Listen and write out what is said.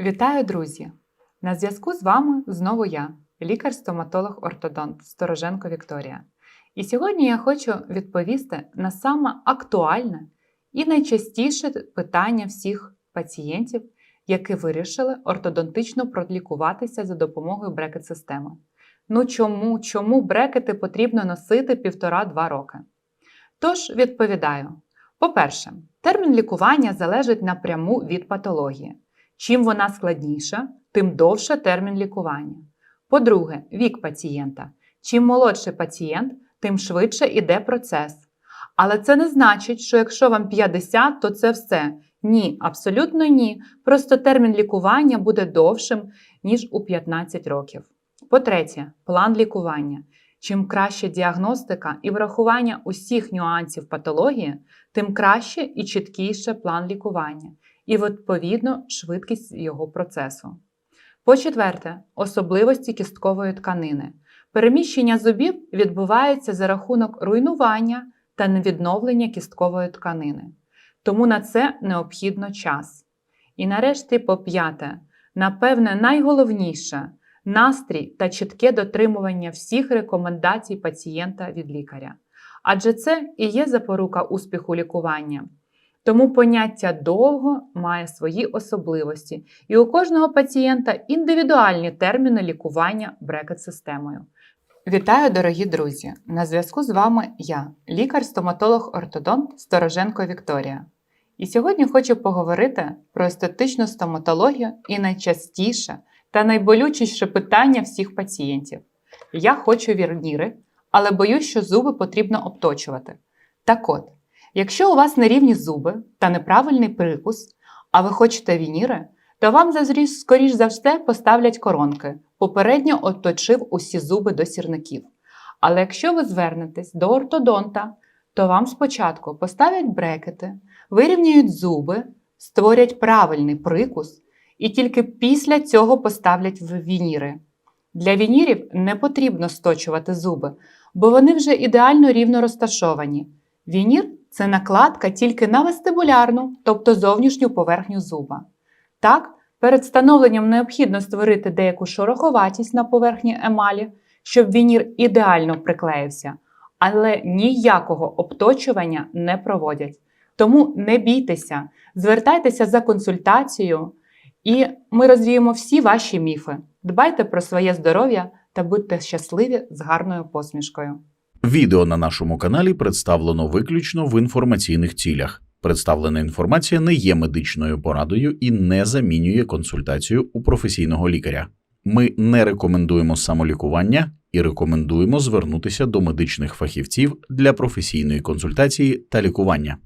Вітаю, друзі! На зв'язку з вами знову я, лікар-стоматолог-ортодонт Стороженко Вікторія. І сьогодні я хочу відповісти на саме актуальне і найчастіше питання всіх пацієнтів, які вирішили ортодонтично пролікуватися за допомогою брекет-системи. Ну чому, чому брекети потрібно носити півтора-два роки? Тож відповідаю: по-перше, термін лікування залежить напряму від патології. Чим вона складніша, тим довше термін лікування. По-друге, вік пацієнта. Чим молодший пацієнт, тим швидше йде процес. Але це не значить, що якщо вам 50, то це все. Ні, абсолютно ні. Просто термін лікування буде довшим, ніж у 15 років. По-третє, план лікування. Чим краще діагностика і врахування усіх нюансів патології, тим краще і чіткіше план лікування і, відповідно, швидкість його процесу. По-четверте, особливості кісткової тканини. Переміщення зубів відбувається за рахунок руйнування та невідновлення кісткової тканини. Тому на це необхідно час. І нарешті, по п'яте, напевне, найголовніше настрій та чітке дотримування всіх рекомендацій пацієнта від лікаря. Адже це і є запорука успіху лікування. Тому поняття довго має свої особливості, і у кожного пацієнта індивідуальні терміни лікування брекет-системою. Вітаю, дорогі друзі! На зв'язку з вами я, лікар-стоматолог-ортодонт Стороженко Вікторія. І сьогодні хочу поговорити про естетичну стоматологію і найчастіше та найболючіше питання всіх пацієнтів. Я хочу вірніри, але боюсь, що зуби потрібно обточувати. Так от, якщо у вас нерівні зуби та неправильний прикус, а ви хочете вініри, то вам зазріз, скоріш за все поставлять коронки, попередньо оточив усі зуби до сірників. Але якщо ви звернетесь до ортодонта, то вам спочатку поставлять брекети, вирівняють зуби, створять правильний прикус і тільки після цього поставлять в вініри. Для вінірів не потрібно сточувати зуби, бо вони вже ідеально рівно розташовані. Вінір це накладка тільки на вестибулярну, тобто зовнішню поверхню зуба. Так, перед встановленням необхідно створити деяку шороховатість на поверхні емалі, щоб вінір ідеально приклеївся, але ніякого обточування не проводять. Тому не бійтеся, звертайтеся за консультацією, і ми розвіємо всі ваші міфи. Дбайте про своє здоров'я та будьте щасливі з гарною посмішкою. Відео на нашому каналі представлено виключно в інформаційних цілях. Представлена інформація не є медичною порадою і не замінює консультацію у професійного лікаря. Ми не рекомендуємо самолікування і рекомендуємо звернутися до медичних фахівців для професійної консультації та лікування.